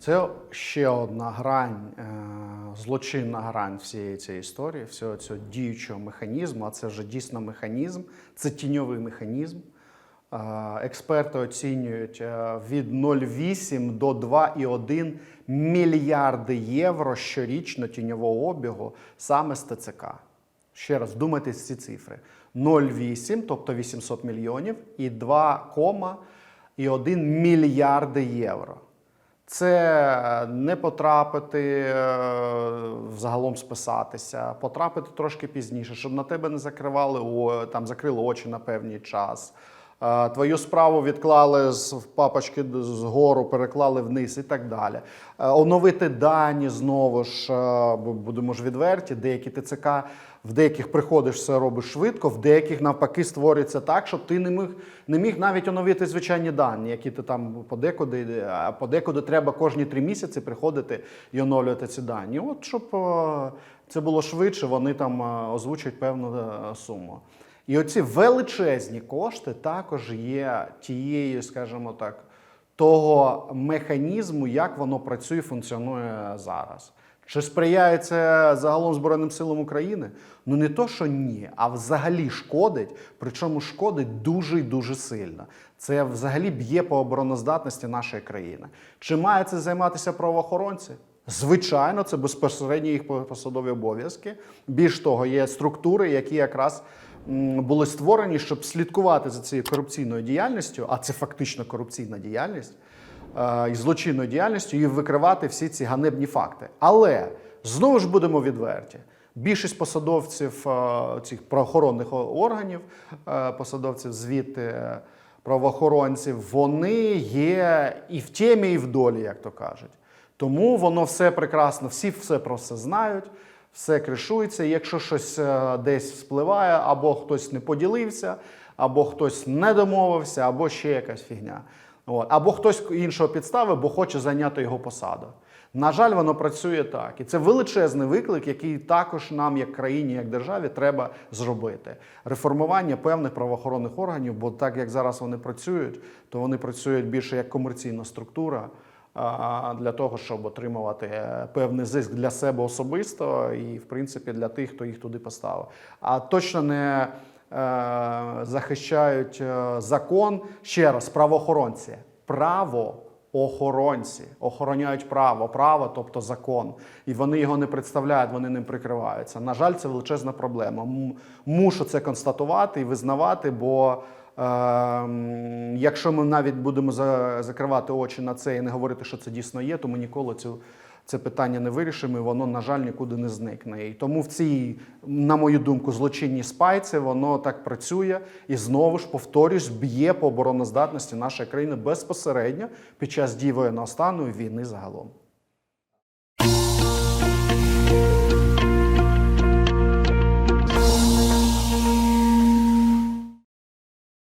Це ще одна грань, е, злочинна грань всієї цієї історії, всього цього діючого механізму, а це вже дійсно механізм, це тіньовий механізм. Е, Експерти оцінюють е, від 0,8 до 2,1 мільярди євро щорічно тіньового обігу саме з ТЦК. Ще раз вдумайтесь ці цифри: 0,8, тобто 800 мільйонів, і 2,1 мільярди євро. Це не потрапити е, взагалом списатися, потрапити трошки пізніше, щоб на тебе не закривали там, закрили очі на певний час. Е, Твою справу відклали з папочки згору, переклали вниз і так далі. Е, Оновити дані знову ж, е, будемо ж відверті, деякі ТЦК в деяких приходиш, все робиш швидко, в деяких навпаки створюється так, щоб ти не міг, не міг навіть оновити звичайні дані, які ти там подекуди, а подекуди треба кожні три місяці приходити і оновлювати ці дані. От щоб е, це було швидше, вони там е, озвучують певну е, суму. І оці величезні кошти також є тією, скажімо так, того механізму, як воно працює, функціонує зараз. Чи сприяє це загалом Збройним силам України? Ну не то, що ні, а взагалі шкодить, причому шкодить дуже і дуже сильно. Це взагалі б'є по обороноздатності нашої країни. Чи має це займатися правоохоронці? Звичайно, це безпосередньо їх посадові обов'язки. Більш того, є структури, які якраз були створені, щоб слідкувати за цією корупційною діяльністю, а це фактично корупційна діяльність і злочинною діяльністю, і викривати всі ці ганебні факти. Але знову ж будемо відверті. Більшість посадовців е, цих правоохоронних органів, е, посадовців звідти е, правоохоронців, вони є і в темі, і в долі, як то кажуть. Тому воно все прекрасно, всі все про все знають, все кришується. Якщо щось е, десь вспливає, або хтось не поділився, або хтось не домовився, або ще якась фігня. От. Або хтось іншого підставив, бо хоче зайняти його посаду. На жаль, воно працює так. І це величезний виклик, який також нам, як країні, як державі, треба зробити. Реформування певних правоохоронних органів, бо так як зараз вони працюють, то вони працюють більше як комерційна структура для того, щоб отримувати е, певний зиск для себе особисто і, в принципі, для тих, хто їх туди поставив. А точно не захищають е, закон ще раз, правоохоронці. Правоохоронці охороняють право, право, тобто закон, і вони його не представляють, вони ним прикриваються. На жаль, це величезна проблема. Мушу це констатувати і визнавати, бо е, якщо ми навіть будемо за- закривати очі на це і не говорити, що це дійсно є, то ми ніколи цю. Це питання не вирішимо, і воно, на жаль, нікуди не зникне. І тому в цій, на мою думку, злочинній спайці воно так працює і знову ж повторюсь, б'є по обороноздатності нашої країни безпосередньо під час дії воєнного стану і війни загалом.